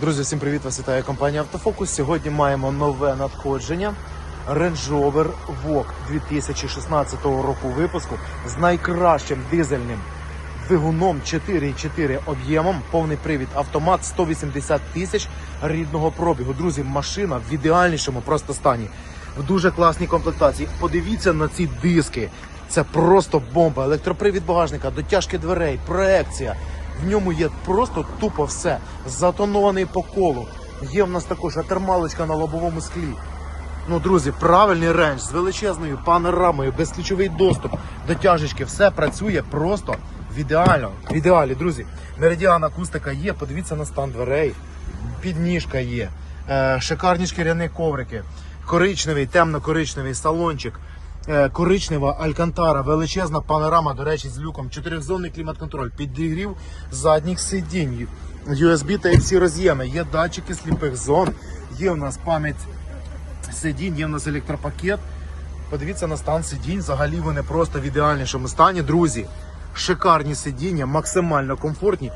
Друзі, всім привіт! Вас вітає компанія Автофокус. Сьогодні маємо нове надходження. Range Rover Vogue 2016 року випуску з найкращим дизельним двигуном 4,4 об'ємом, повний привід автомат 180 тисяч рідного пробігу. Друзі, машина в ідеальнішому просто стані. В дуже класній комплектації. Подивіться на ці диски. Це просто бомба. Електропривід багажника, дотяжки дверей, проекція. В ньому є просто тупо все. Затонований по колу. Є в нас також атермалочка на лобовому склі. Ну, друзі, правильний рейндж з величезною панорамою, безключовий доступ до тяжечки. Все працює просто в ідеально. В ідеалі, друзі. Меридіан акустика є. Подивіться на стан дверей. Підніжка є. Е, шикарні шкіряні коврики. Коричневий, темно-коричневий салончик. Е, коричнева алькантара, величезна панорама, до речі, з люком, чотирьохзонний клімат-контроль, підігрів задніх сидінь, USB та всі роз'єми, є датчики сліпих зон, є у нас пам'ять сидінь, є в нас електропакет. Подивіться на стан сидінь. Взагалі вони просто в ідеальнішому стані. Друзі, шикарні сидіння, максимально комфортні.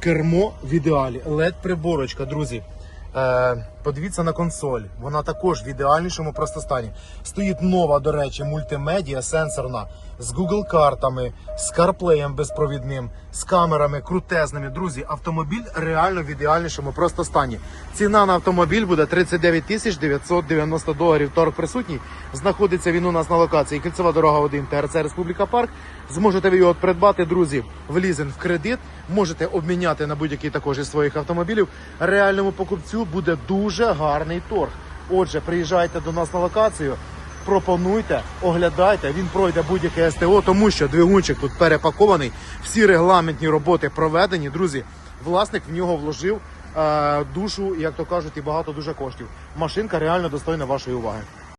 Кермо в ідеалі. led приборочка, друзі. Е, подивіться на консоль. Вона також в ідеальнішому просто стані. Стоїть нова, до речі, мультимедіа сенсорна з Google картами, з CarPlay безпровідним, з камерами крутезними. Друзі, автомобіль реально в ідеальнішому просто стані. Ціна на автомобіль буде 39 тисяч 990 доларів. Торг присутній. Знаходиться він у нас на локації Кільцева дорога 1 ТРЦ Республіка Парк. Зможете ви його придбати, друзі, в лізинг в кредит. Можете обміняти на будь-який також із своїх автомобілів. Реальному покупцю буде дуже гарний торг. Отже, приїжджайте до нас на локацію. Пропонуйте, оглядайте, він пройде будь-яке СТО, тому що двигунчик тут перепакований, всі регламентні роботи проведені. Друзі, власник в нього вложив е, душу, як то кажуть, і багато дуже коштів. Машинка реально достойна вашої уваги.